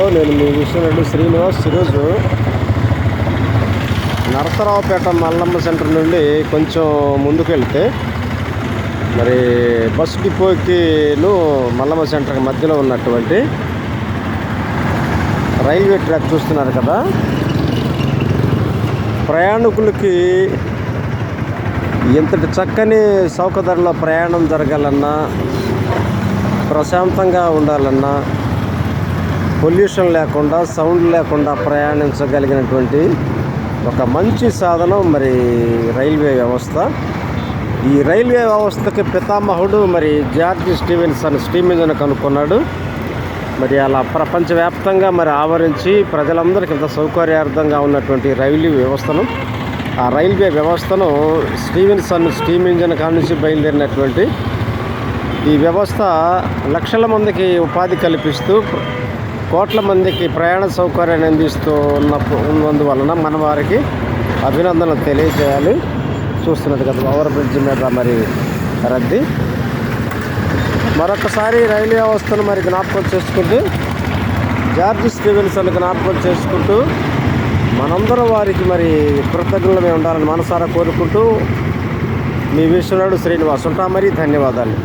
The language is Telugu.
హలో నేను మీ విశ్వనుడు శ్రీనివాస్ ఈరోజు నరసరావుపేట మల్లమ్మ సెంటర్ నుండి కొంచెం ముందుకెళ్తే మరి బస్ డిపోకిను మల్లమ్మ సెంటర్ మధ్యలో ఉన్నటువంటి రైల్వే ట్రాక్ చూస్తున్నారు కదా. ప్రయాణికులకి ఇంతటి చక్కని సౌకర్యంలో ప్రయాణం జరగాలన్నా ప్రశాంతంగా ఉండాలన్నా పొల్యూషన్ లేకుండా సౌండ్ లేకుండా ప్రయాణించగలిగినటువంటి ఒక మంచి సాధనం మరి రైల్వే వ్యవస్థ. ఈ రైల్వే వ్యవస్థకి పితామహుడు మరి జార్జ్ స్టీవెన్సన్ స్టీమ్ ఇంజన్ కనుక్కున్నాడు. మరి అలా ప్రపంచవ్యాప్తంగా మరి ఆవరించి ప్రజలందరికీ ఇంత సౌకర్యార్థంగా ఉన్నటువంటి రైల్వే వ్యవస్థను ఆ రైల్వే వ్యవస్థను స్టీవెన్సన్ స్టీమ్ ఇంజన్ కాడ నుంచి బయలుదేరినటువంటి ఈ వ్యవస్థ లక్షల మందికి ఉపాధి కల్పిస్తూ కోట్ల మందికి ప్రయాణ సౌకర్యాన్ని అందిస్తూ ఉన్న ఉన్నందువలన మన వారికి అభినందనలు తెలియజేయాలి. చూస్తున్నది కదా ఓవర్ బ్రిడ్జ్ మీద మరి రద్దీ. మరొకసారి రైల్వే వ్యవస్థను మరి జ్ఞాపకం చేసుకుంటూ జార్జ్ స్టీవెన్సన్ జ్ఞాపకం చేసుకుంటూ మనందరం వారికి మరి కృతజ్ఞులమే ఉండాలని మనసారా కోరుకుంటూ మీ విశ్వనాడు శ్రీనివాస్ ఉంటా మరి ధన్యవాదాలు.